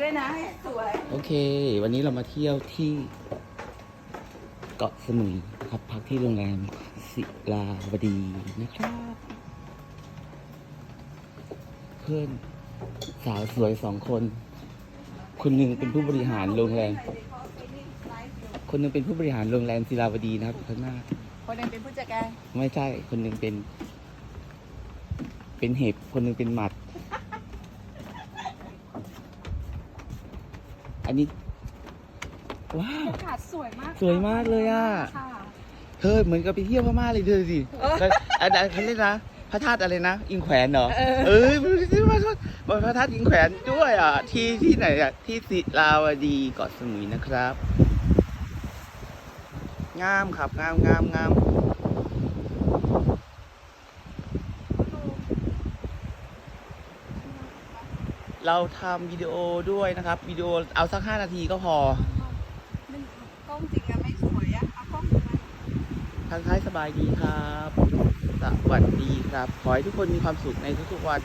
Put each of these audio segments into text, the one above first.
ด้วยนะสวย โอเค วันนี้เรามาเที่ยวที่เกาะสมุยนะครับพักที่โรงแรมศิลาวดีนะครับ เพื่อนสาวสวยสองคน คนหนึ่งเป็นผู้บริหารโรงแรม คนหนึ่งเป็นผู้บริหารโรงแรมศิลาวดีนะครับอยู่ข้างหน้า คนหนึงเป็นผู้จัดการ ไม่ใช่ คนหนึ่งเป็น เป็นเห็บ คนหนึ่งเป็นหมัด อันนี้ ว้าว อากาศสวยมากสวยมากเลยอะ ค่ะเธอเหมือนกับไปเที่ยวพม่าเลยเธอสิแล้วอันนั้นเขาเรียกนะพระธาตุอะไรนะ อิงแขวนเหรอ เออไม่ใช่พระธาตุพระธาตุอิงแขวนด้วยอะ ที่ที่ไหนอะ ที่ศิลาวดีเกาะสมุยนะครับ งามครับงามงามงาม เราทำวิดีโอด้วยนะครับวิดีโอเอาสักห้านาทีก็พอมันกล้องจริงอะไม่สวยอะเอากล้องมาทักทายสบายดีครับ สวัสดีครับ ขอให้ทุกคนมีความสุขในทุกๆวัน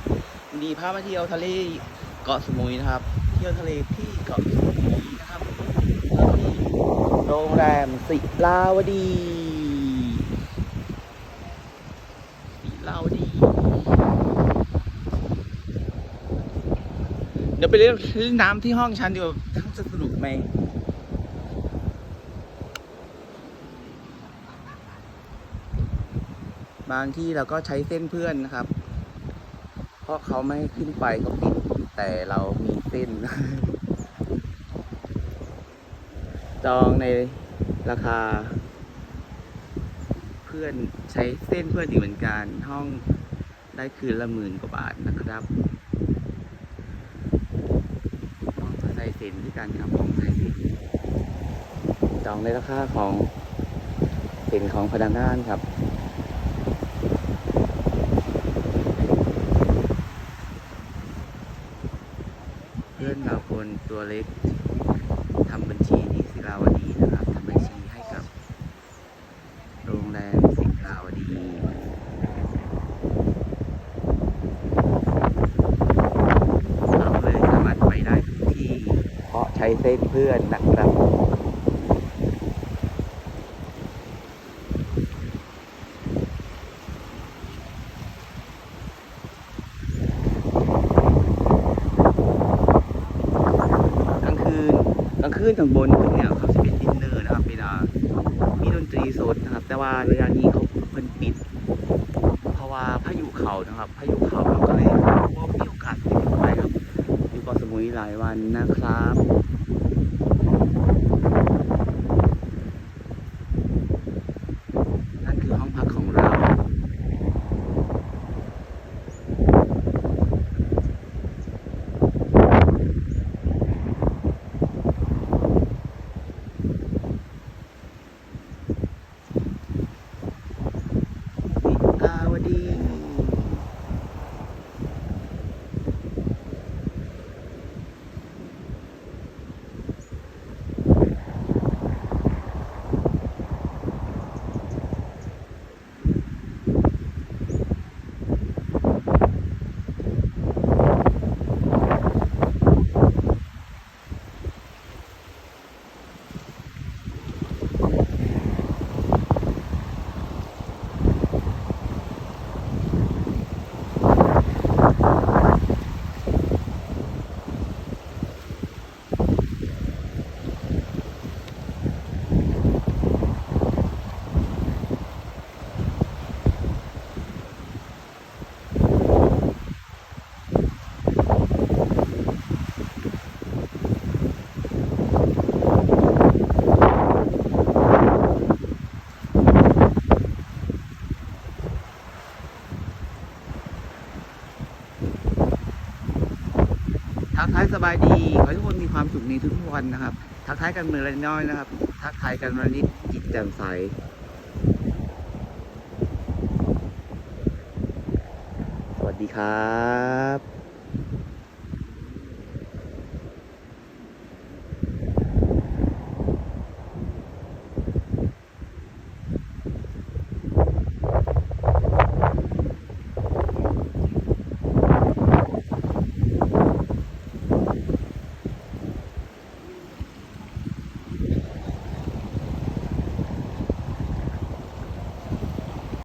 ดีพามาเที่ยวทะเลเกาะสมุยนะครับ เที่ยวทะเลที่เกาะสมุยนะครับที่โรงแรมศิลาวดีศิลาวดี เดี๋ยวไปเล่นน้ำที่ห้องฉันดีกว่าจะสนุกไหมบางที่เราก็ใช้เส้นเพื่อนนะครับ เพราะเขาไม่ขึ้นไปก็ปิด แต่เรามีเส้น จองในราคา เพื่อนใช้เส้นเพื่อนอีกเหมือนกัน ห้องได้คืนละหมื่นกว่าบาทนะครับ ของใส่เส้นที่การทำของใส่สินจองในราคาของสินของพนักงานครับเพื่อนเราคนตัวเล็กทำบัญชีที่ศิลาวดีนะครับทำบัญชีให้กับ โรงแรมศิลาวดี เราเลยสามารถไปได้ทุกที่ เพ เพื่อนนะครับ กลางคืนกลางคืนข้างบนตรงเนี้ยเขาจะเป็นดินเนอร์นะครับเป็นอ่ามีดนตรีสดนะครับ แต่ว่าระยะนี้เขาเพิ่นปิด เพราะว่าพายุเขานะครับพายุเขาเราก็เลยว่ามีโอกาสที่จะไปครับอยู่เกาะสมุยหลายวันนะครับ นั่นคือห้องพักของเรา ศิลาวดี ทักทาย สบายดี ขอให้ทุกคนมีความสุขในทุกๆวันนะครับ ทักทายกันเมื่อไรน้อยนะครับ ทักทายกันวันนี้จิตแจ่มใสสวัสดีครับ